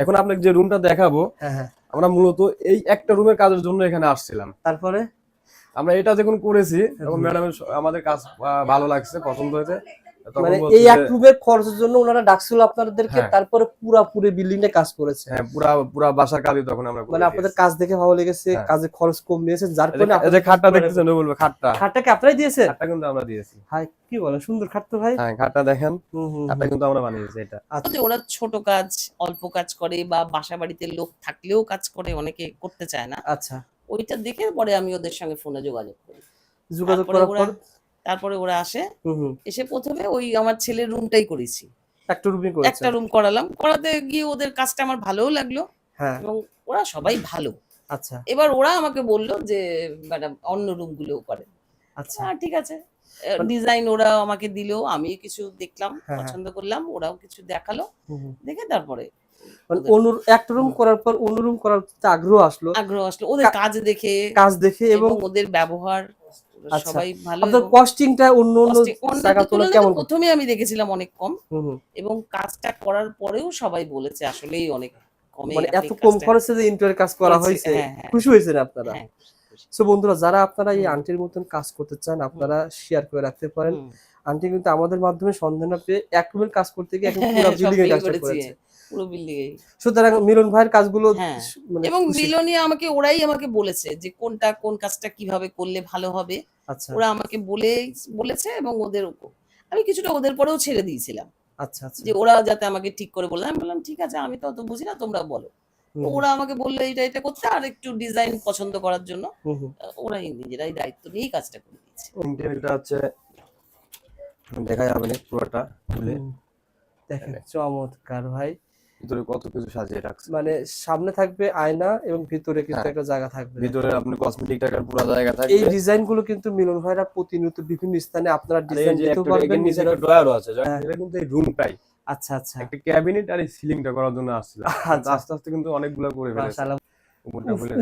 এখন আপনাকে যে রুমটা দেখাবো হ্যাঁ হ্যাঁ। আমরা মূলত এই একটা রুমের কাজের জন্য এখানে আসছিলাম। তারপরে? আমরা এটা যখন করেছি ম্যাডাম আমাদের কাজ ভালো লাগছে পছন্দ হয়েছে। মানে এই এক রুমের খরচের জন্য ওনারা ডাকছিল আপনাদেরকে হ্যাঁ। তারপরে পুরা পুরো বিল্ডিংটা কাজ করেছে। হ্যাঁ পুরা পুরা বাসার কাজই তখন আমরা মানে আপনাদের কাজ দেখে ভালো লেগেছে হ্যাঁ। কাজে খরচ কম নিয়েছে যার কারণে এই যে খাটটা দেখতেছেন ও বলবে খাটটা। খাটটাকে আপনারাই দিয়েছেন? খাটটা কিন্তু আমরা দিয়েছি। হাই কি বলেন সুন্দর খাট তো ভাই। হ্যাঁ খাটটা দেখেন। খাটটা কিন্তু আমরা বানিয়েছি এটা। আচ্ছা। ওরা ছোট কাজ অল্প কাজ করে বা বাসা বাড়িতে লোক থাকলেও কাজ করে অনেকে করতে চায় না। আচ্ছা। ওইটা দেখে পরে আমি ওদের সঙ্গে ফোনে যোগাযোগ করি। যোগাযোগ করার পর তারপরে ওরা আসে। এসে প্রথমে ওই আমার ছেলের রুমটাই করেছি। একটা রুমই করেছে একটা রুম করালাম। করাতে গিয়ে ওদের কাজটা আমার ভালোও লাগল হ্যাঁ। এবং ওরা সবাই ভালো। আচ্ছা। এবার ওরা আমাকে বলল যে ম্যাডাম অন্য রুম গুলোও করে আচ্ছা। হ্যাঁ ঠিক আছে। মানে- ডিজাইন ওরা আমাকে দিলো আমি কিছু দেখলাম হ্যাঁ, পছন্দ করলাম ওরাও কিছু দেখাল। দেখে তারপরে মানে একটা রুম করার পর অন্য রুম করার আগ্রহ আসলো। আগ্রহ আসলো। ওদের কাজ দেখে কাজ দেখে এবং ওদের ব্যবহার। সবাই ভালো আপনার কস্টিংটা অন্য অন্য জায়গা তুলনায় তুলনায় কেমন? প্রথমে আমি দেখেছিলাম অনেক কম। এবং কাজটা করার পরেও সবাই বলেছে আসলেই অনেক কমে মানে এত কম খরচে যে ইন্টার কাজ করা হয়েছে। হ্যাঁ, হ্যাঁ। খুশি হয়েছেন আপনারা? হ্যাঁ, সো বন্ধুরা যারা আপনারা এই আন্টির মতন কাজ করতে চান আপনারা শেয়ার করে রাখতে পারেন। আন্টি কিন্তু আমাদের মাধ্যমে সন্ধান পেয়ে এক রুমের কাজ করতে গিয়ে এখন পুরো বিল্ডিং এর কাজটা করেছে। পুরো বিল্ডিং এ সুতরাং মিলন ভাইয়ের কাজগুলো হ্যাঁ। মানে এবং। বিলনি আমাকে ওরাই আমাকে বলেছে যে কোনটা কোন কাজটা কীভাবে করলে ভালো হবে। আচ্ছা। ওরা আমাকে বলে বলেছে এবং ওদের আমি কিছুটা ওদের পরেও ছেড়ে দিয়েছিলাম। আচ্ছা আচ্ছা। যে ওরা যাতে আমাকে ঠিক করে বলে। আমি বললাম ঠিক আছে আমি তো অত বুঝি না তোমরা বলো। ওরা আমাকে বললে এটা এটা করতে আর একটু ডিজাইন পছন্দ করার জন্য। ওরাই নিজেরাই দায়িত্ব নিয়েই কাজটা করে দিয়েছে। হচ্ছে দেখা যাবে না পুরোটা খুলে। দেখেন চমৎকার ভাই। ভিতরে কত কিছু সাজিয়ে রাখছে। মানে সামনে থাকবে আয়না এবং ভিতরে কিন্তু হ্যাঁ। একটা জায়গা থাকবে। ভিতরে আপনি কসমেটিক টাকার পুরো জায়গা থাকবে। এই ডিজাইনগুলো কিন্তু মিলন ভাইরা প্রতিনিয়ত বিভিন্ন স্থানে আপনারা ডিজাইন দিতে পারবেন নিচে নিজেরা একটা ড্রয়ারও আছে হ্যাঁ। এটা কিন্তু এই রুমটাই আচ্ছা আচ্ছা। একটা ক্যাবিনেট আর এই সিলিংটা করার জন্য আসছিল আচ্ছা। আস্তে আস্তে কিন্তু অনেকগুলো করে ফেলেছে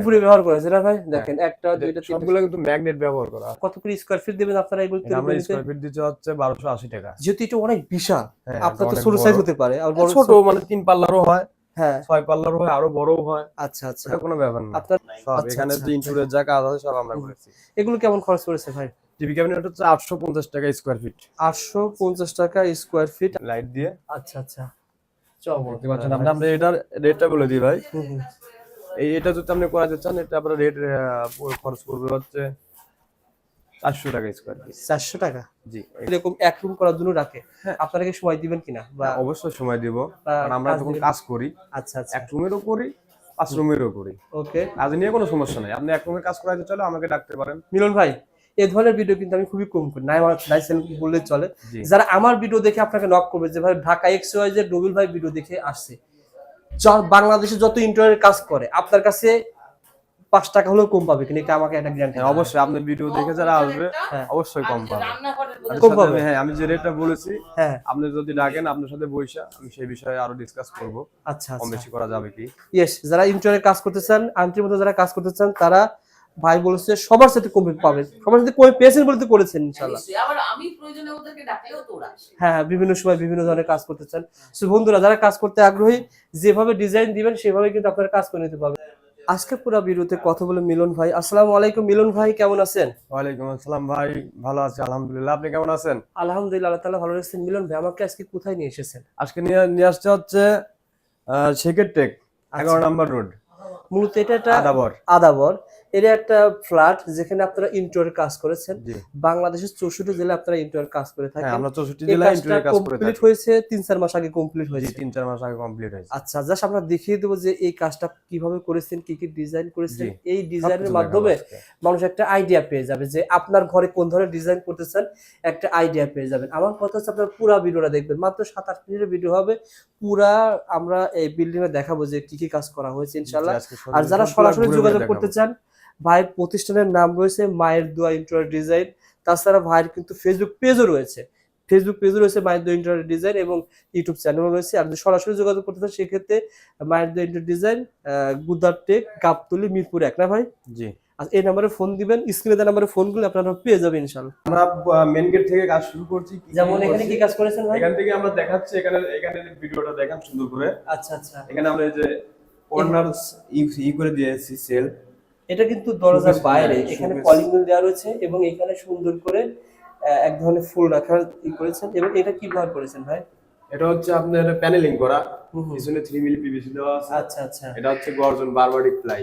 উপরে ব্যবহার করেছে না ভাই? দেখেন একটা দুইটা সবগুলো কিন্তু ম্যাগনেট ব্যবহার করা। কত করে স্কয়ার ফিট দেবেন আপনারা এগুলো আমরা করে স্কয়ার ফিট দিতে হচ্ছে বারোশো আশি টাকা। যেহেতু এটা অনেক বিশাল হ্যাঁ, আপনার তো ছোট সাইজ হতে পারে আর বড় ছোট মানে তিন পাল্লারও হয় হ্যাঁ। ছয় পাল্লারও হয় আরও বড়ও হয়। আচ্ছা আচ্ছা। কোনো ব্যাপার না। আপনার সব আচ্ছা, এখানে আচ্ছা। যা কাজ আছে সব আমরা করেছি। এগুলো কেমন খরচ করেছে ভাই? টিভি ক্যাবিনেট হচ্ছে আটশো পঞ্চাশ টাকা স্কোয়ার ফিট আটশো পঞ্চাশ টাকা স্কোয়ার ফিট লাইট দিয়ে। আচ্ছা আচ্ছা। দেখতে পাচ্ছেন আপনি আমরা এটার রেটটা বলে দিই ভাই। এই এটা যদি আপনি করাতে চান এটা আপনার রেট খরচ করবে হচ্ছে চারশো টাকা স্কোয়ার ফিট চারশো টাকা? জি। এরকম এক রুম করার জন্য রাখে হ্যাঁ। আপনারা কি সময় দিবেন কিনা? বা হ্যাঁ, অবশ্যই সময় দিব। কারণ আমরা যখন কাজ করি আচ্ছা আচ্ছা। এক রুমেরও করি পাঁচ রুমেরও করি। ওকে। নিয়ে কোনো সমস্যা নাই। আপনি এক কাজ চলে আমাকে ডাকতে পারেন। মিলন ভাই এই ধরনের ভিডিও কিন্তু আমি খুবই কম করি। নাই আমার নাই বললে চলে। যারা আমার ভিডিও দেখে আপনাকে নক করবে যে ভাই ঢাকা এক্স ওয়াই যে ডবিল ভাই ভিডিও দেখে আসছে বাংলাদেশে যত ইন্টারনেট কাজ করে আপনার কাছে পাঁচ টাকা হলেও কম পাবে কিন্তু এটা আমাকে একটা গ্যারান্টি হ্যাঁ অবশ্যই আপনার ভিডিও দেখে যারা আসবে হ্যাঁ। অবশ্যই কম পাবে। কম পাবে। হ্যাঁ আমি যে রেটটা বলেছি হ্যাঁ। আপনি যদি ডাকেন আপনার সাথে বৈশা আমি সেই বিষয়ে আরও ডিসকাস করব। আচ্ছা কম আচ্ছা। বেশি করা যাবে কি? ইয়েস যারা ইন্টারনেট কাজ করতে চান আন্তরিক যারা কাজ করতে চান তারা ভাই বলেছে সবার সাথে কমে পাবেন সবার সাথে কমে পেয়েছেন বলতে করেছেন ইনশাল্লাহ আবার আমি প্রয়োজনে ওদেরকে ডাকলেও তো ওরা হ্যাঁ হ্যাঁ, বিভিন্ন সময় বিভিন্ন ধরনের কাজ করতে চান। সো বন্ধুরা যারা কাজ করতে আগ্রহী যেভাবে ডিজাইন দিবেন সেভাবে কিন্তু আপনারা কাজ করে নিতে পারবেন। আজকে পুরো ভিডিওতে কথা বলে মিলন ভাই। আসসালামু আলাইকুম মিলন ভাই কেমন আছেন? ওয়ালাইকুম আসসালাম ভাই ভালো আছি আলহামদুলিল্লাহ। আপনি কেমন আছেন? আলহামদুলিল্লাহ আল্লাহ তাআলা ভালো রাখছেন। মিলন ভাই আমাকে আজকে কোথায় নিয়ে এসেছেন? আজকে নিয়ে নিয়ে আসছে হচ্ছে আহ, শেখের টেক এগারো নম্বর রোড। মূলত এটা একটা আদাবর। আদাবর। এটা একটা ফ্ল্যাট যেখানে আপনারা ইন্টার কাজ করেছেন। বাংলাদেশের চৌষট্টি জেলায় আপনারা ইন্টার কাজ করে হ্যাঁ থাকেন আমরা চৌষট্টি জেলায় ইন্টারভিউ কাজ করে কমপ্লিট হয়েছে তিন চার মাস আগে কমপ্লিট হয়েছে। তিন চার মাস আগে কমপ্লিট হয়েছে। আচ্ছা জাস্ট আমরা দেখিয়ে দেবো যে এই কাজটা কীভাবে করেছেন কি কি ডিজাইন করেছেন। এই ডিজাইনের মাধ্যমে মানুষ একটা আইডিয়া পেয়ে যাবে যে আপনার ঘরে কোন ধরনের ডিজাইন করতেছেন একটা আইডিয়া পেয়ে যাবেন। আমার কথা হচ্ছে আপনার পুরা ভিডিওটা দেখবেন। মাত্র সাত আট মিনিটের ভিডিও হবে। পুরা আমরা এই বিল্ডিং এ দেখাবো যে কি কি কাজ করা হয়েছে ইনশাল্লাহ আর যারা সরাসরি যোগাযোগ করতে চান ভাইয়ের প্রতিষ্ঠানের নাম রয়েছে মায়ের দোয়া ইন্টারিয়র ডিজাইন তাছাড়া ভাইয়ের কিন্তু ফেসবুক পেজও রয়েছে। ফেসবুক পেজও রয়েছে মায়ের দোয়া ইন্টারিয়র ডিজাইন এবং ইউটিউব চ্যানেলও রয়েছে। আর যদি সরাসরি যোগাযোগ করতে চান সেক্ষেত্রে মায়ের দোয়া ইন্টারিয়র ডিজাইন গুদার টেক গাবতলি মিরপুর এক না ভাই? জি। আর এই নাম্বারে ফোন দিবেন স্ক্রিনে দেওয়া নাম্বারে ফোন করলে আপনারা পেয়ে যাবেন ইনশাআল্লাহ। আমরা মেন গেট থেকে কাজ শুরু করছি। যেমন এখানে কি কাজ করেছেন ভাই? এখান থেকে আমরা দেখাচ্ছি এখানে এখানে ভিডিওটা দেখান সুন্দর করে। আচ্ছা আচ্ছা। এখানে আমরা এই যে কর্নার ই করে দিয়েছি সেল এটা কিন্তু দরজার বাইরে হ্যাঁ, এখানে। কলিং বেল দেওয়া রয়েছে এবং এখানে সুন্দর করে এক ধরনের ফুল রাখার ই করেছেন এবং এটা কি ব্যবহার করেছেন ভাই? এটা হচ্ছে আপনার প্যানেলিং করা। পিছনে 3 মিলি পিভিসি দেওয়া আছে। আচ্ছা আচ্ছা। এটা হচ্ছে গর্জন বারবারি প্লাই।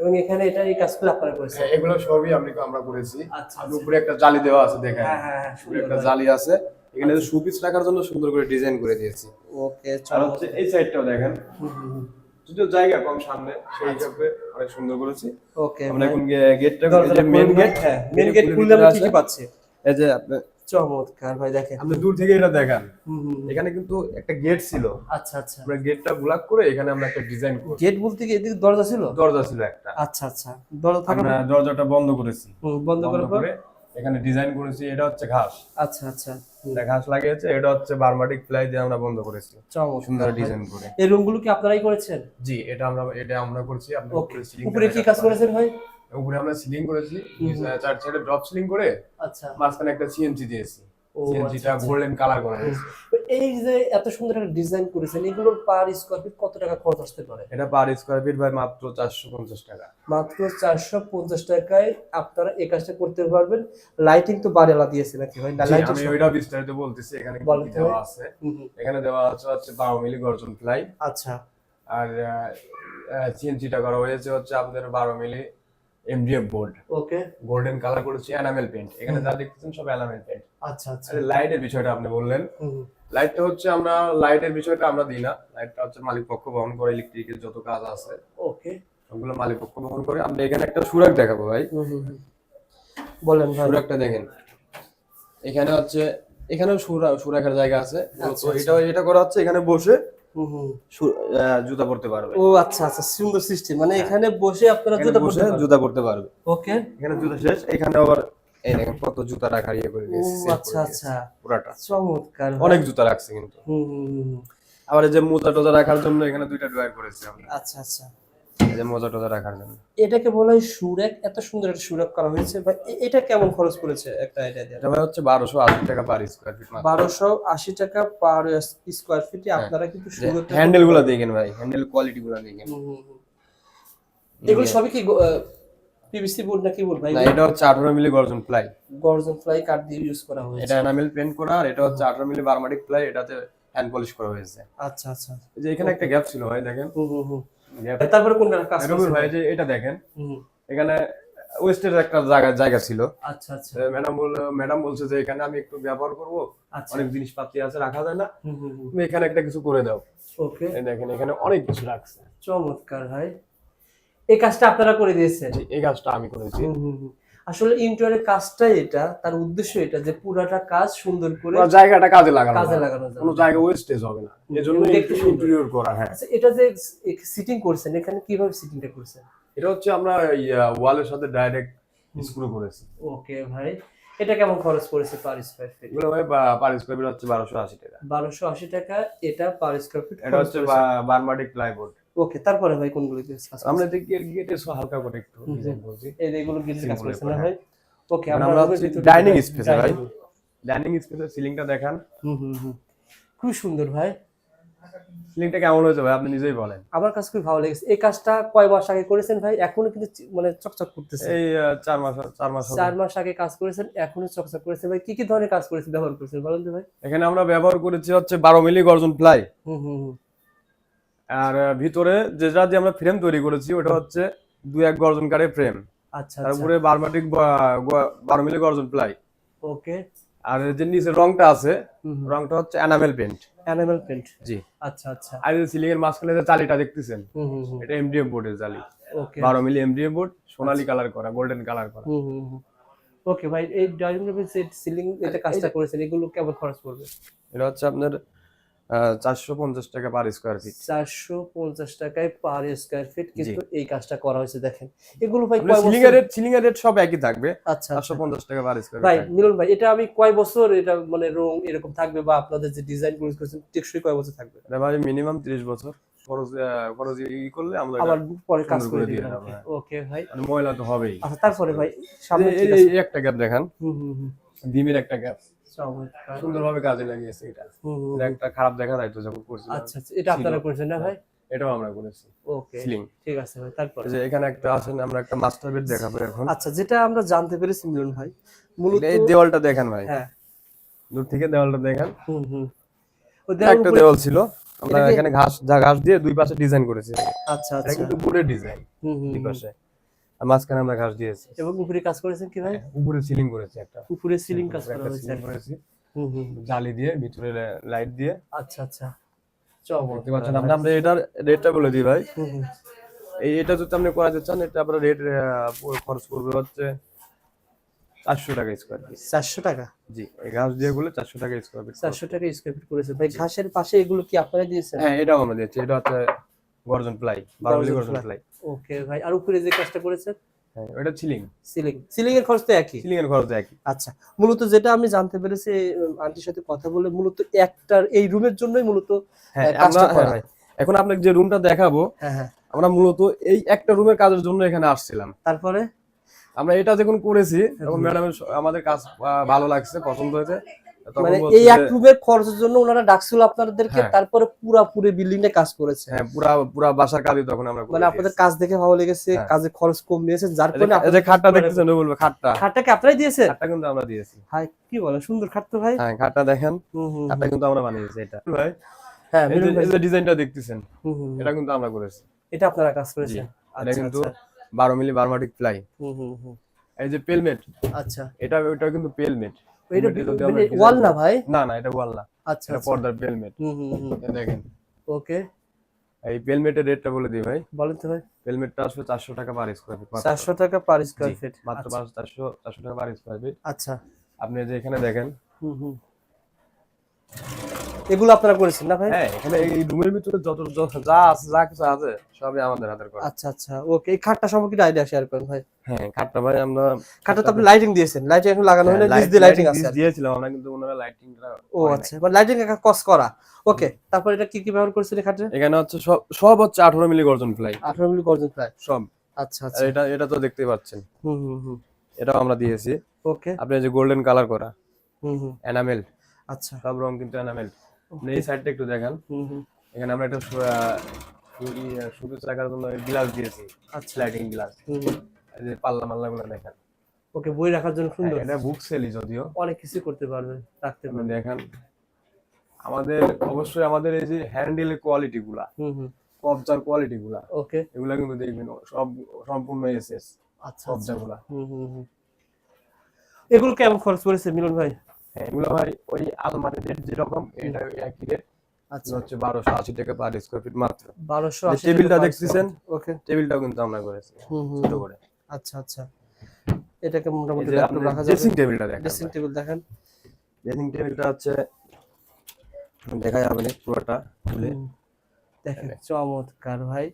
এবং এখানে এটা এই কাজগুলো আপনারা করেছেন? এগুলো সবই আমি আমরা করেছি। আচ্ছা আর আচ্ছা। উপরে একটা জালি দেওয়া আছে দেখেন। হ্যাঁ হ্যাঁ হ্যাঁ একটা জালি আছে। এখানে সুপিস রাখার জন্য সুন্দর করে ডিজাইন করে দিয়েছি। ওকে আর চলো হচ্ছে এই সাইডটাও দেখেন। যদিও জায়গা কম সামনে সেই আচ্ছা। হিসাবে অনেক সুন্দর করেছি। ওকে আমরা এখন গেটটা যে মেন গেট হ্যাঁ মেন গেট খুললে আমরা কি কি পাচ্ছি। এই যে আপনি চমৎকার ভাই দেখেন। আপনি দূর থেকে এটা দেখেন। এখানে কিন্তু একটা গেট ছিল। আচ্ছা আচ্ছা। আমরা গেটটা ব্লক করে এখানে আমরা একটা ডিজাইন করছি। গেট বলতে কি এদিকে দরজা ছিল? দরজা ছিল একটা। আচ্ছা আচ্ছা। দরজা থাকা আমরা দরজাটা বন্ধ করেছি। বন্ধ করার পর করে এখানে ডিজাইন করেছি এটা হচ্ছে ঘাস। আচ্ছা আচ্ছা। ঘাস লাগিয়েছে এটা হচ্ছে বার্মাটিক প্লাই দিয়ে আমরা বন্ধ করেছি। সুন্দর ডিজাইন করে। এই রুমগুলো কি আপনারাই করেছেন? জি এটা আমরা এটা আমরা করছি আপনি উপরে কি কাজ করেছেন ভাই? উপরে আমরা সিলিং করেছি চার সাইডে ড্রপ সিলিং করে আচ্ছা। মাঝখানে একটা সিএমসি দিয়েছি। আচ্ছা, গোল্ডেন কালার করা হয়েছে। এই যে এত সুন্দর একটা ডিজাইন করেছেন এগুলোর পার স্কোয়ার ফিট কত টাকা খরচ আসতে পারে? এটা পার স্কোয়ার ফিট বাই মাত্র চারশো পঞ্চাশ টাকা। মাত্র চারশো পঞ্চাশ টাকায় আপনারা এই কাজটা করতে পারবেন। লাইটিং তো বারেলা দিয়েছে নাকি ভাই? জি, লাইটিং আমি ওইটা বিস্তারিত বলতেছি। এখানে কি দেওয়া আছে? এখানে দেওয়া আছে হচ্ছে মিলি গর্জন আচ্ছা। আর সিএনজিটা করা হয়েছে হচ্ছে আপনাদের বারো milli. MDF board okay golden colour করেছি এনামেল পেন্ট এখানে যা দেখতেছেন সব এনামেল পেন্ট আচ্ছা আচ্ছা। লাইটের বিষয়টা আপনি বললেন। লাইটটা হচ্ছে আমরা লাইটের বিষয়টা আমরা দিই না। লাইটটা হচ্ছে মালিক পক্ষ বহন করে ইলেকট্রিকের যত কাজ আছে। ওকে সবগুলো মালিক পক্ষ বহন করে। আমরা এখানে একটা সুরাক দেখাবো ভাই। বলেন ভাই। সুরাকটা দেখেন। এখানে হচ্ছে এখানেও সুরা সুরাকের জায়গা আছে। আচ্ছা, এটা এটা করা হচ্ছে এখানে বসে। জুতা পড়তে পারবে। ও আচ্ছা আচ্ছা সুন্দর সিস্টেম মানে এখানে বসে আপনারা জুতা পরতে। জুতা পড়তে পারবে। ওকে। এখানে জুতা শেষ এখানে আবার এই দেখেন কত জুতা রাখার ইয়ে করে দিয়েছে আচ্ছা আচ্ছা। পুরাটা। চমৎকার অনেক জুতা রাখছে কিন্তু। হুম। আবার এই যে মোজা টোজা রাখার জন্য এখানে দুইটা ড্রয়ার করেছি আমরা। আচ্ছা আচ্ছা। মোজা টোজা রাখার জন্য। এটাকে বলা হয় সুরেক। এত সুন্দর একটা সুরেক করা হয়েছে। এ- এটা কেমন খরচ পড়েছে একটা আইডিয়া এটা হচ্ছে বারোশো আশি টাকা পার স্কোয়ার ফিট বারোশো আশি টাকা পার স্কোয়ার ফিটে আপনারা কিন্তু হ্যান্ডেলগুলো দেখেন ভাই হ্যান্ডেল কোয়ালিটি গুলো দেখেন। এগুলো সবই কি পিভিসি বোর্ড নাকি বোর্ড ভাই? না এটা হচ্ছে আঠারো মিলি গর্জন প্লাই গর্জন ফ্লাই কাঠ দিয়ে ইউজ করা হয়েছে। এটা এনামেল পেন্ট করা আর এটা হচ্ছে আঠারো মিলি বারমাটিক প্লাই এটাতে হ্যান্ড পলিশ করা হয়েছে। আচ্ছা আচ্ছা। যে এখানে একটা গ্যাপ ছিল ভাই দেখেন। হুম হুম হুম। গ্যাপ তারপরে কোন কাজ এরকম ভাই যে এটা দেখেন এখানে ওয়েস্টের একটা জায়গা জায়গা ছিল। আচ্ছা আচ্ছা। ম্যাডাম বল ম্যাডাম বলছে যে এখানে আমি একটু ব্যবহার করব আচ্ছা। অনেক জিনিসপাতি আছে রাখা যায় না। তুমি এখানে একটা কিছু করে দাও। ওকে। দেখেন এখানে অনেক কিছু রাখছে। চমৎকার ভাই। এই কাজটা আপনারা করে দিয়েছেন? এই কাজটা আমি করেছি। আসলে ইন্টারিয়রের কাজটাই এটা তার উদ্দেশ্য এটা যে পুরাটা কাজ সুন্দর করে জায়গাটা কাজে লাগানো কাজে লাগানো যাবে। কোনো জায়গা ওয়েস্টেজ হবে না। এজন্য ইন্টেরিয়র করা হ্যাঁ। আচ্ছা এটা যে সিটিং করছেন এখানে কীভাবে সিটিংটা করছেন? এটা হচ্ছে আমরা ওয়ালের সাথে ডাইরেক্ট স্ক্রু করেছি। ওকে ভাই এটা কেমন খরচ পড়েছে পার স্কোয়ার ফিট এগুলো ভাই পার স্কোয়ার ফিট হচ্ছে বারোশো আশি টাকা। বারোশো আশি টাকা এটা পার স্কোয়ার ফিট এটা হচ্ছে বারমাটিক প্লাইবোর্ড ওকে তারপরে ভাই কোনগুলো কাজ? আমরা দেখি গেটে হালকা করে একটু ডিজাইন করছি এই যে এগুলো কাজ Simple না ভাই? ওকে মানে আমরা space এ ভাই। ডাইনিং স্পেসের সিলিংটা দেখান। হুম হুম হুম। খুব সুন্দর ভাই। সিলিংটা কেমন হয়েছে ভাই? আপনি নিজেই বলেন। আমার কাছে খুব ভালো লেগেছে। এই কাজটা কয় মাস আগে করেছেন ভাই? এখনও কিন্তু মানে চকচক করতেছে। এই চার মাস চার মাস চার মাস আগে কাজ করেছেন এখনও চকচক করেছেন। ভাই কি কি ধরনের কাজ করেছেন? ব্যবহার করেছেন? বলেন তো ভাই। এখানে আমরা ব্যবহার করেছি হচ্ছে বারো মিলি গর্জন প্লাই। হুম হুম হুম। আর ভিতরে যেটা দিয়ে আমরা ফ্রেম তৈরি করেছি ওটা হচ্ছে দুই এক গর্জন কারে ফ্রেম আচ্ছা তার আচ্ছা। উপরে বারমাটিক বারো মিলি গর্জন প্লাই। ওকে। আর যে নিচে রংটা আছে রংটা হচ্ছে এনামেল পেন্ট অ্যানিমাল প্রিন্ট জি। আচ্ছা আচ্ছা। আর এই সিলিং এর মাঝখানে যে চালিটা দেখতেছেন এটা এমডিএফ বোর্ডের জালি। ওকে। বারো মিলি এমডিএফ বোর্ড সোনালী কালার করা গোল্ডেন কালার করা। ওকে ভাই এই ড্রয়িং রুমের যে সিলিং এটা কাজটা করেছেন এগুলো কেমন খরচ পড়বে? এটা হচ্ছে আপনার চারশো পঞ্চাশ টাকা পার স্কোয়ার ফিট চারশো পঞ্চাশ টাকায় পার স্কোয়ার ফিট কিন্তু এই কাজটা করা হয়েছে দেখেন। এগুলো ভাই সিলিং এর রেট সিলিং এর রেট সব একই থাকবে। আচ্ছা চারশো পঞ্চাশ টাকা পার স্কোয়ার ভাই মিলন ভাই এটা আমি কয় বছর এটা মানে রং এরকম থাকবে বা আপনাদের যে ডিজাইনগুলো করেছেন টেকসই কয় বছর থাকবে? এটা ভাই মিনিমাম তিরিশ বছর। খরচ আহ, খরচ ই করলে আমরা আবার পরে কাজ করে দিয়ে হ্যাঁ। ওকে ভাই। মানে ময়লা তো হবেই। আচ্ছা তারপরে ভাই সামনে এই- একটা গ্যাপ দেখান। হুম হুম হুম। ডিমের একটা গ্যাপ চমৎকার। সুন্দরভাবে কাজে লাগিয়েছে এটা। একটা খারাপ দেখা যায় তো যখন করছি আচ্ছা আচ্ছা এটা আপনারা করেছেন না ভাই? এটাও আমরা করেছি। ওকে সিলিং ঠিক আছে ভাই তারপরে? যে এখানে একটা আছে আমরা একটা মাস্টার বেড দেখাবো এখন। আচ্ছা যেটা আমরা জানতে পেরেছি মিলন ভাই মূলত এই দেওয়ালটা দেখেন ভাই। হ্যাঁ। দূর থেকে দেওয়ালটা দেখেন। হুম হুম। ওই একটা দেওয়াল ছিল। আমরা এখানে ঘাস ঘাস দিয়ে দুই পাশে ডিজাইন করেছি। আচ্ছা আচ্ছা। কিন্তু পুরো ডিজাইন হুম হুম। দুই পাশে। আর মাঝখানে আমরা ঘাস দিয়েছি। এবং উপরে কাজ করেছেন কি ভাই? উপরে সিলিং করেছি একটা। উপরে সিলিং কাজ করা হয়েছে করেছি। হুম হুম জালি দিয়ে ভিতরে লাইট দিয়ে। আচ্ছা আচ্ছা। দেখতে পাচ্ছেন আপনি আমরা এটার রেটটা বলে দিই ভাই। এই এটা যদি আপনি করাতে চান এটা আপনার রেট খরচ করবে হচ্ছে চারশো টাকা স্কোয়ার ফিট চারশো টাকা? জি এই ঘাস দিয়ে গুলো চারশো টাকা স্কোয়ার ফিট চারশো টাকা স্কোয়ার ফিট করেছে। ভাই ঘাসের পাশে এগুলো কি আপনারা দিয়েছেন? হ্যাঁ এটাও আমরা দিচ্ছি এটা হচ্ছে গর্জন প্লাই বারোলি গর্জন প্লাই। ওকে ভাই আর উপরে যে কাজটা করেছেন? হ্যাঁ ওটা সিলিং। সিলিং। সিলিং এর খরচ তো একই? সিলিং এর খরচ একই। আচ্ছা মূলত যেটা আমি জানতে পেরেছি আন্টির সাথে কথা বলে মূলত একটার এই রুমের জন্যই মূলত হ্যাঁ কাজটা আমরা করা। হ্যাঁ, এখন আপনাকে যে রুমটা দেখাবো হ্যাঁ হ্যাঁ। আমরা মূলত এই একটা রুমের কাজের জন্য এখানে আসছিলাম। তারপরে? আমরা এটা যখন করেছি তখন ম্যাডামের আমাদের কাজ ভালো লাগছে পছন্দ হয়েছে। মানে এই এক রুমের খরচের জন্য ওনারা ডাকছিল আপনাদেরকে হ্যাঁ। তারপরে পুরা পুরো বিল্ডিংটা কাজ করেছে। হ্যাঁ পুরা পুরা বাসার কাজই তখন আমরা মানে আপনাদের কাজ দেখে ভালো লেগেছে হ্যাঁ। কাজে খরচ কম নিয়েছেন যার কারণে যে খাটটা দেখতেছেন বলবে খাটটা। খাটটাকে আপনারাই দিয়েছেন? খাটটা কিন্তু আমরা দিয়েছি। হাই কি বলে সুন্দর খাট তো ভাই। হ্যাঁ খাটটা দেখেন। খাটটা কিন্তু আমরা বানিয়েছি এটা। ভাই? হ্যাঁ এই যে- মিলন ভাই। এই যে ডিজাইনটা দেখতেছেন। এটা কিন্তু আমরা করেছি। এটা আপনারা কাজ করেছেন? এটা আচ্ছা কিন্তু আচ্ছা। বারো মিলি বারমাটিক প্লাই হুম হুম হুম। এই যে পেলমেট আচ্ছা। এটা ওটা কিন্তু পেলমেট এটা মানে ওয়াল না ভাই? না না এটা ওয়াল না। আচ্ছা এটা আচ্ছা। পর্দার পেলমেট হুম হুম দেখেন। ওকে। এই পেলমেটের রেটটা বলে দিই ভাই। বলেন তো ভাই। পেলমেটটা আসলে চারশো টাকা পার স্কোয়ার ফিট চারশো টাকা পার স্কোয়ার ফিট মাত্র পাঁচশো চারশো চারশো টাকা পার স্কোয়ার ফিট আচ্ছা। আপনি যে এখানে দেখেন। হুম হুম। এগুলো আপনারা করেছেন না ভাই? হ্যাঁ এখানে এই রুমের ভিতরে যত যত- যা আছে যা কিছু আছে সবই আমাদের হাতের করা। আচ্ছা আচ্ছা ওকে এই খাটটা সম্পর্কে আইডিয়া শেয়ার করেন ভাই। হ্যাঁ খাটটা ভাই আমরা খাটটা তো আপনি লাইটিং দিয়েছেন। লাইটিং এখন লাগানো হয় না হ্যাঁ, দিয়ে লাইটিং আছে। দিয়েছিলাম আমরা কিন্তু ওনারা লাইটিংটা ও আচ্ছা মানে লাইটিং একটা কস করা। ওকে তারপর এটা কি কি ব্যবহার করেছিলেন খাটে? এখানে হচ্ছে সব সব হচ্ছে আঠারো মিলি গর্জন ফ্লাই 18 মিলি গর্জন ফ্লাই সব। আচ্ছা আচ্ছা। এটা এটা তো দেখতেই পাচ্ছেন। হুম হুম হুম। এটাও আমরা দিয়েছি। ওকে। আপনি যে গোল্ডেন কালার করা। হুম হুম। এনামেল আচ্ছা। সব রং কিন্তু এনামেল এই সাইডটা একটু দেখেন। এখানে আমরা একটা শুধু রাখার জন্য গ্লাস দিয়েছি। আচ্ছা। স্লাইডিং গ্লাস হুম এই যে পাল্লা মাল্লা গুলো দেখেন। ওকে বই রাখার জন্য সুন্দর। হ্যাঁ, এটা বুক সেলি যদিও। অনেক কিছু করতে পারবেন রাখতে পারবেন দেখেন। আমাদের অবশ্যই আমাদের এই যে হ্যান্ডেলের কোয়ালিটি গুলা হুম হুম। কবজার কোয়ালিটি গুলা ওকে। এগুলা কিন্তু দেখবেন সব সম্পূর্ণ এসএস আচ্ছা আচ্ছা। কবজা গুলা হুম হুম হুম। এগুলো কেমন খরচ পড়েছে মিলন ভাই? এগুলো ভাই ওই আলমারি রেট যেরকম এটা একই রেট আচ্ছা। হচ্ছে বারোশো আশি টাকা পার স্কোয়ার ফিট মাত্র। বারোশো যে আশি টেবিলটা দেখতেছেন? ওকে। টেবিলটাও কিন্তু আমরা করেছি ছোট করে। আচ্ছা আচ্ছা। এটাকে মোটামুটি এই ল্যাপটপ আপনার রাখা ড্রেসিং টেবিলটা দেখেন ড্রেসিং টেবিল দেখেন। ড্রেসিং টেবিলটা হচ্ছে পুরোটা খুলে। দেখেন। চমৎকার ভাই।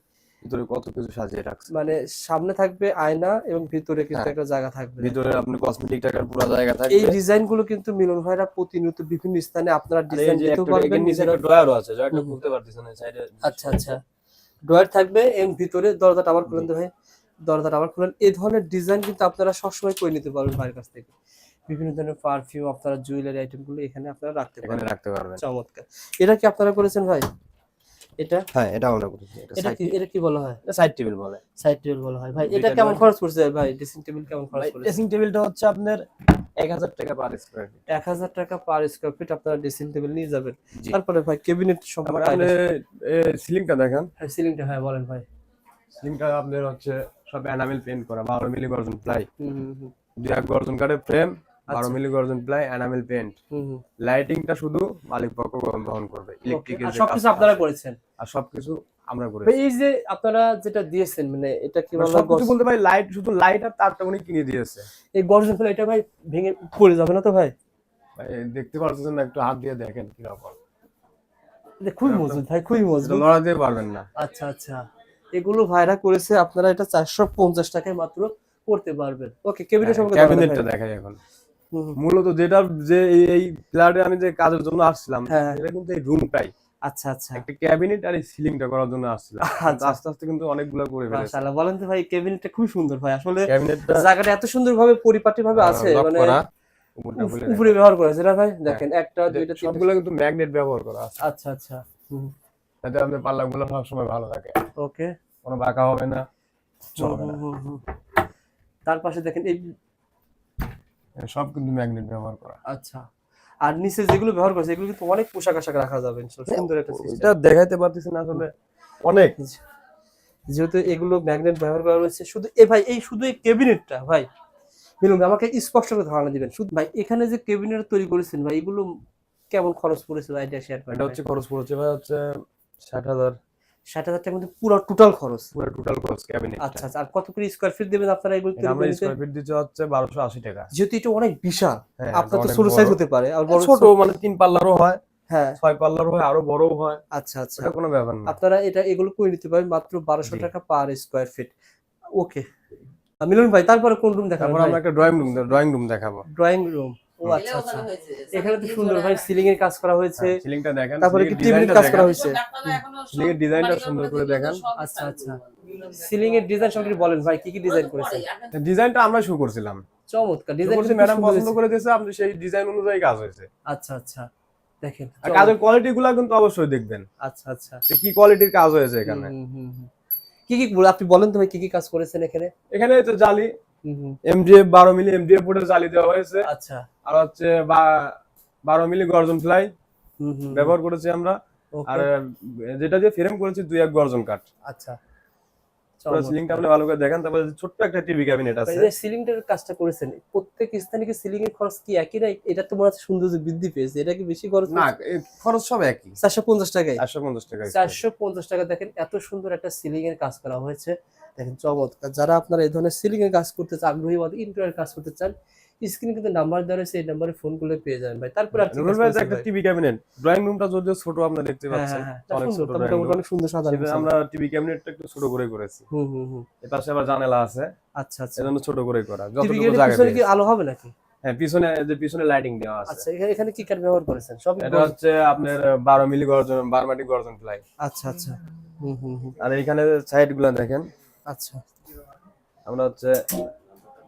ভিতরে কত কিছু সাজিয়ে রাখছে। মানে সামনে থাকবে আয়না এবং ভিতরে কিন্তু হ্যাঁ। একটা জায়গা থাকবে। ভিতরে আপনি কসমেটিক টাকার পুরো জায়গা এই ডিজাইনগুলো কিন্তু মিলন ভাইরা প্রতিনিয়ত বিভিন্ন স্থানে আপনারা ডিজাইন দিতে পারবেন নিচে ড্রয়ারও আছে ড্রয়ারটা। খুলতে পারতেছেন সাইডে আচ্ছা আচ্ছা। ড্রয়ার থাকবে এবং ভিতরে দরজাটা আবার খুলেন ভাই। দরজাটা আবার খুলেন। এই ধরনের ডিজাইন কিন্তু আপনারা সবসময় করে নিতে পারবেন ভাইয়ের কাছ থেকে। বিভিন্ন ধরনের পারফিউম আপনারা জুয়েলারি আইটেমগুলো এখানে আপনারা রাখতে পারবেন। রাখতে পারবেন। চমৎকার। এটা কি আপনারা করেছেন ভাই? এটা? হ্যাঁ এটা আমরা করেছি এটা এটা কি এটা কি বলা হয়? সাইড টেবিল বলে। সাইড টেবিল বলা হয়। ভাই এটা কেমন খরচ পড়ছে ভাই? ড্রেসিং টেবিল কেমন খরচ পড়ছে? ড্রেসিং টেবিলটা হচ্ছে আপনার এক হাজার টাকা পার স্কোয়ার ফিট এক হাজার টাকা পার স্কোয়ার ফিট আপনারা ড্রেসিং টেবিল নিয়ে যাবেন। তারপরে ভাই ক্যাবিনেট সম্পর্কে আপনি সিলিংটা দেখেন। হ্যাঁ সিলিংটা হ্যাঁ বলেন ভাই। সিলিংটা আপনার হচ্ছে সব এনামেল পেন্ট করা বারো মিলি গর্জন প্লাই হুম হুম। দুই এক গর্জন কাঠের ফ্রেম বারো আচ্ছা। মিলি গর্জন প্লাই এনামেল পেন্ট লাইটিংটা শুধু মালিক পক্ষ বহন করবে সবকিছু আপনারা করেছেন? আর সবকিছু আমরা ভাই, এই যে আপনারা যেটা দিয়েছেন মানে এটা কি সবকিছু বলতে ভাই লাইট শুধু লাইট আর তারটা উনি কিনে দিয়েছে। এই গর্জন ফেলে এটা ভাই ভেঙে পড়ে যাবে না তো ভাই? ভাই, দেখতে পারতেছেন না একটু হাত দিয়ে দেখেন কীরকম এটা খুবই মজবুত ভাই খুবই মজবুত। লড়া দিয়ে পারবেন না। আচ্ছা আচ্ছা। এগুলো ভাইরা করেছে আপনারা এটা চারশো পঞ্চাশ টাকায় মাত্র করতে পারবেন। ওকে কেবিনের সম্পর্কে ক্যাবিনেটটা দেখাই এখন। মূলত যেটা যে এই- ফ্ল্যাটে আমি যে কাজের জন্য আসছিলাম হ্যাঁ। এটা কিন্তু এই রুমটাই আচ্ছা আচ্ছা। একটা ক্যাবিনেট আর এই সিলিংটা করার জন্য আসছিলাম। আচ্ছা। আস্তে আস্তে কিন্তু অনেকগুলো করে ফেলেছে। মাশাআল্লাহ বলেন তো ভাই কেবিনেটটা খুব সুন্দর ভাই। আসলে ক্যাবিনেটটা জায়গাটা এত সুন্দর ভাবে পরিপাটি ভাবে আছে মানে উপরে ব্যবহার করেছে না ভাই দেখেন একটা রাখা। দুইটা সবগুলো কিন্তু ম্যাগনেট ব্যবহার করা আছে। আচ্ছা আচ্ছা। যাতে আপনার পাল্লাগুলো সবসময় ভালো থাকে। ওকে। কোনো বাঁকা হবে না তার পাশে দেখেন এই সব কিন্তু ম্যাগনেট ব্যবহার করা। আচ্ছা। আর নিচে যেগুলো ব্যবহার করেছে এগুলো কিন্তু অনেক পোশাক আশাক রাখা যাবে সুন্দর একটা system। এটা দেখাইতে পারতেছি না আসলে। অনেক। যেহেতু এগুলো ম্যাগনেট ব্যবহার করা রয়েছে শুধু এ ভাই এই শুধু এই ক্যাবিনেটটা ভাই। মিলুন আমাকে স্পষ্ট করে ধারণা দিবেন। শুধু ভাই এখানে যে ক্যাবিনেট তৈরি করেছেন ভাই এগুলো কেমন খরচ পড়েছে? আইডিয়া শেয়ার করেন এটা হচ্ছে খরচ পড়েছে ভাই হচ্ছে ষাট হাজার। ষাট হাজার টাকার মধ্যে পুরো টোটাল খরচ। পুরো টোটাল খরচ ক্যাবিনেট আচ্ছা আচ্ছা আর কত করে স্কোয়ার ফিট দেবেন আপনারা এগুলো আমরা স্কোয়ার ফিট দিচ্ছে হচ্ছে বারোশো আশি টাকা। যেহেতু এটা অনেক বিশাল হ্যাঁ, আপনার তো ছোট সাইজ হতে পারে আর বড় ছোট মানে তিন পাল্লারও হয় হ্যাঁ। ছয় পাল্লারও হয় আরও বড়ও হয়। আচ্ছা আচ্ছা। কোনো ব্যাপার না। আপনারা এটা এগুলো করে নিতে পারেন মাত্র বারোশো টাকা পার স্কোয়ার ফিট ওকে মিলন ভাই তারপরে কোন রুম তারপর আমরা একটা ড্রয়িং রুম ড্রয়িং রুম দেখাবো। ড্রয়িং রুম ও আচ্ছা আচ্ছা। এখানে তো সুন্দর ভাই সিলিং এর কাজ করা হয়েছে। সিলিংটা দেখেন। তারপরে কি টেবিলের কাজ করা হয়েছে? Ceiling এর ডিজাইনটা সুন্দর করে দেখান। আচ্ছা আচ্ছা। সিলিং এর ডিজাইন সম্পর্কে বলেন ভাই কি কি ডিজাইন করেছেন? ডিজাইনটা আমরা শুরু করছিলাম। চমৎকার ডিজাইন ম্যাডাম পছন্দ করে দিয়েছে আপনি সেই ডিজাইন অনুযায়ী কাজ হয়েছে। আচ্ছা আচ্ছা দেখেন আর কাজের কোয়ালিটি গুলা কিন্তু অবশ্যই দেখবেন। আচ্ছা আচ্ছা। কি কোয়ালিটির কাজ হয়েছে এখানে। কি কি আপনি বলেন তো ভাই কি কি কাজ করেছেন এখানে? এখানে তো জালি। এমডিএফ বারো মিলি এমডিএফ বোর্ডের চালিয়ে দেওয়া হয়েছে। আচ্ছা। আর হচ্ছে বা- বারো মিলি গর্জন ফ্লাই ব্যবহার করেছি আমরা। আর যেটা দিয়ে ফ্রেম করেছি দুই এক গর্জন কাঠ আচ্ছা। সিলিংটা আপনি ভালো করে দেখেন তারপরে ছোট্ট একটা টিভি ক্যাবিনেট আছে। এই সিলিংটার কাজটা করেছেন প্রত্যেক স্থানে কি সিলিং এর খরচ কি একই? নাই এটা তো মনে হচ্ছে সৌন্দর্য বৃদ্ধি পেয়েছে এটা কি বেশি খরচ না খরচ সব একই। চারশো পঞ্চাশ টাকায়? চারশো পঞ্চাশ টাকা চারশো পঞ্চাশ টাকা দেখেন এত সুন্দর একটা সিলিং এর কাজ করা হয়েছে। দেখেন চমৎকার। যারা আপনারা এই ধরনের সিলিং এর কাজ করতে চান আগ্রহী বা ইন্টারিয়ার কাজ করতে চান স্ক্রিনে কিন্তু নাম্বার দেওয়া রয়েছে এই নাম্বারে ফোন করলে পেয়ে যাবেন ভাই। তারপর আর কি রুবেল কাজ ভাই যে করেছেন একটা টিভি ক্যাবিনেট ড্রয়িং রুমটা যদিও ছোট আপনারা দেখতে হ্যাঁ, পাচ্ছেন হ্যাঁ, অনেক হ্যাঁ, ছোট সুন্দর। অনেক সাজানো আমরা টিভি ক্যাবিনেটটা একটু ছোট করে করেছি। হুম হুম হুম। এর পাশে আবার জানালা আছে। আচ্ছা আচ্ছা। এজন্য ছোট করে করা। যতটুকু জায়গা কি আলো হবে নাকি? হ্যাঁ পিছনে যে পিছনে লাইটিং দেওয়া আছে। আচ্ছা এখানে এখানে কি ব্যবহার করেছেন সব এটা হচ্ছে আপনার বারো মিলি গর্জন বারো মাটি গর্জন আচ্ছা আচ্ছা। হুম হুম আরগুলা দেখেন। আচ্ছা। আমরা হচ্ছে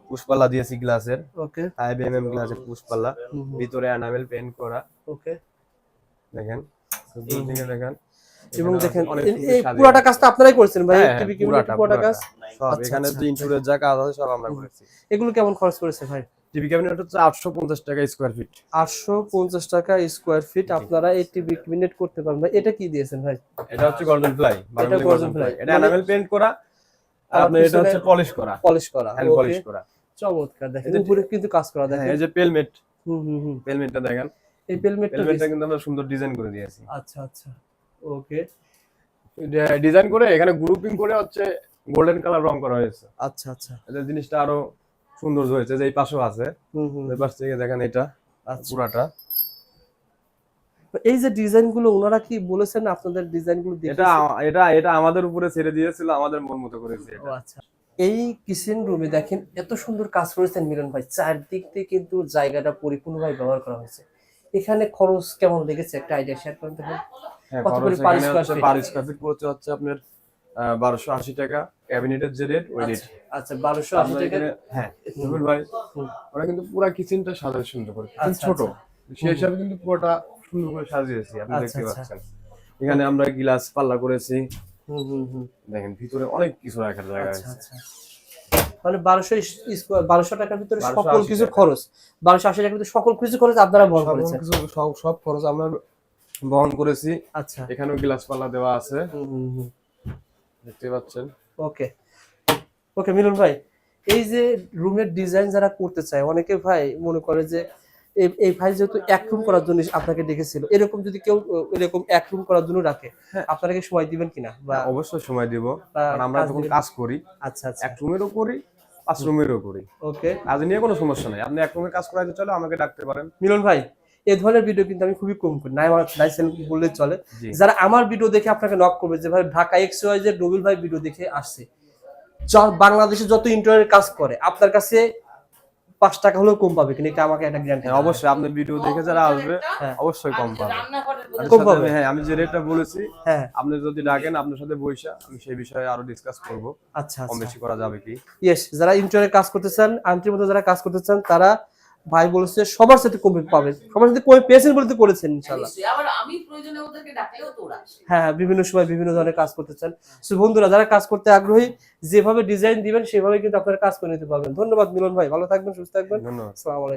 পুষ্পাল্লা দিয়েছি গ্লাসের। ওকে। ফাইভ এম এম গ্লাসের হুম, ভিতরে অ্যানামেল পেন্ট করা। ওকে। দেখেন দূর থেকে দেখেন। এবং দেখেন এই- পুরোটা কাজটা আপনারাই করেছেন ভাই? টিভি পুরাটা, পুরোটা কাজ? সব আচ্ছা, এখানে আচ্ছা। যে ইনসুরেন্স যা কাজ আছে সব আমরা করেছি। এগুলো কেমন খরচ করেছে ভাই? টিভি ক্যাবিনেট হচ্ছে আটশো পঞ্চাশ টাকা স্কোয়ার ফিট আটশো পঞ্চাশ টাকা স্কোয়ার ফিট আপনারা এই টিভি ক্যাবিনেট করতে পারবেন ভাই। এটা কি দিয়েছেন ভাই? এটা হচ্ছে গর্জন ফ্লাই এটা গর্জন fly। এটা অ্যানামেল পেন্ট করা আর আপনার এটা হচ্ছে পলিশ করা। পলিশ করা পলিশ করা। চমৎকার দেখেন। উপরে কিন্তু কাজ করা হ্যাঁ দেখেন। এই যে পেলমেট হুম হুম হুম। পেলমেটটা দেখেন। এই পেলমেটটা পেলমেটটা কিন্তু আমরা সুন্দর ডিজাইন করে দিয়েছি। আচ্ছা আচ্ছা। ওকে ডিজাইন করে এখানে গ্রুপিং করে হচ্ছে গোল্ডেন কালার রং করা হয়েছে। আচ্ছা আচ্ছা। জিনিসটা আরও সুন্দর হয়েছে যে এই পাশেও আছে। হুম হুম। এই পাশ থেকে দেখেন এটা আচ্ছা। পুরাটা। এই যে ডিজাইনগুলো ওনারা কি বলেছেন আপনাদের ডিজাইনগুলো দেখে এটা এটা এটা আমাদের উপরে ছেড়ে দিয়েছিল আমাদের মন মতো করেছে ও আচ্ছা। এই কিচেন রুমে দেখেন এত সুন্দর কাজ করেছেন মিলন ভাই। চারদিক দিয়ে কিন্তু জায়গাটা পরিপূর্ণভাবে ব্যবহার করা হয়েছে। এখানে খরচ কেমন লেগেছে? একটা আইডিয়া শেয়ার করতে হবে কত করে খরচ per এখানে square হচ্ছে feet? পার স্কোয়ার ফিট পড়ছে হচ্ছে আপনার বারোশো আশি টাকা। ক্যাবিনেটের যে রেট ওই রেট আচ্ছা বারোশো আশি টাকা। হ্যাঁ রুবেল ভাই হুম। ওরা কিন্তু পুরো কিচেনটা সাজাতে সুন্দর করে। আচ্ছা, ছোট। আচ্ছা। সেই হিসাবে কিন্তু পুরোটা সুন্দর করে সাজিয়েছি আপনি আচ্ছা, দেখতে আচ্ছা। পাচ্ছেন। এখানে আমরা গিলাস পাল্লা করেছি। দেখেন ভিতরে অনেক কিছু রাখার জায়গা আচ্ছা আছে। মানে বারোশো বারোশো টাকার ভিতরে সকল কিছু খরচ বারোশো আশি টাকার ভিতরে সকল কিছু খরচ আপনারা বহন করেছেন। সব সব খরচ আমরা বহন করেছি। আচ্ছা। এখানেও গিলাস পাল্লা দেওয়া আছে। দেখতে পাচ্ছেন? ওকে। ওকে মিলন ভাই এই যে রুমের ডিজাইন যারা করতে চায় অনেকে ভাই মনে করে যে এই- ভাই যেহেতু এক রুম করার জন্য আপনাকে ডেকেছিল এরকম যদি কেউ এরকম এক রুম করার জন্য রাখে হ্যাঁ। আপনারা কি সময় দিবেন কিনা? বা অবশ্যই সময় দিব কারণ আমরা যখন কাজ করি আচ্ছা আচ্ছা। এক রুমেরও করি পাঁচ রুমেরও করি। ওকে। কাজ নিয়ে কোনো সমস্যা নাই। আপনি এক রুমে কাজ করাইতে চলে আমাকে ডাকতে পারেন। মিলন ভাই এই ধরনের ভিডিও কিন্তু আমি খুবই কম করি। নাই আমার নাই বললে চলে। যারা আমার ভিডিও দেখে আপনাকে নক করবে যে ভাই ঢাকা এক্স ওয়াই যে রবিল ভাই ভিডিও দেখে আসছে বাংলাদেশে যত ইন্টারনেট কাজ করে আপনার কাছে পাঁচ টাকা হলেও কম পাবে কিন্তু এটা আমাকে একটা গ্যারান্টি হ্যাঁ অবশ্যই আপনার ভিডিও দেখে যারা আসবে হ্যাঁ। অবশ্যই কম পাবে। কম পাবে। হ্যাঁ আমি যে রেটটা বলেছি হ্যাঁ। আপনি যদি ডাকেন আপনার সাথে বইসা আমি সেই বিষয়ে আরও ডিসকাস করব। আচ্ছা কম আচ্ছা বেশি করা যাবে কি? ইয়েস যারা ইন্টারনেট কাজ করতে চান আন্টির মধ্যে যারা কাজ করতে চান তারা ভাই বলেছে সবার সাথে কমে পাবে সবার সাথে কমে পেয়েছেন বলতে করেছেন ইনশাল্লাহ আবার আমি প্রয়োজনে ওদেরকে ডাকলেও তো ওরা হ্যাঁ হ্যাঁ, বিভিন্ন সময় বিভিন্ন ধরনের কাজ করতে চান। সো বন্ধুরা যারা কাজ করতে আগ্রহী যেভাবে ডিজাইন দিবেন সেভাবে কিন্তু আপনারা কাজ করে নিতে পারবেন। ধন্যবাদ মিলন ভাই ভালো থাকবেন সুস্থ থাকবেন। ধন্যবাদ। আসসালামু আলাইকুম।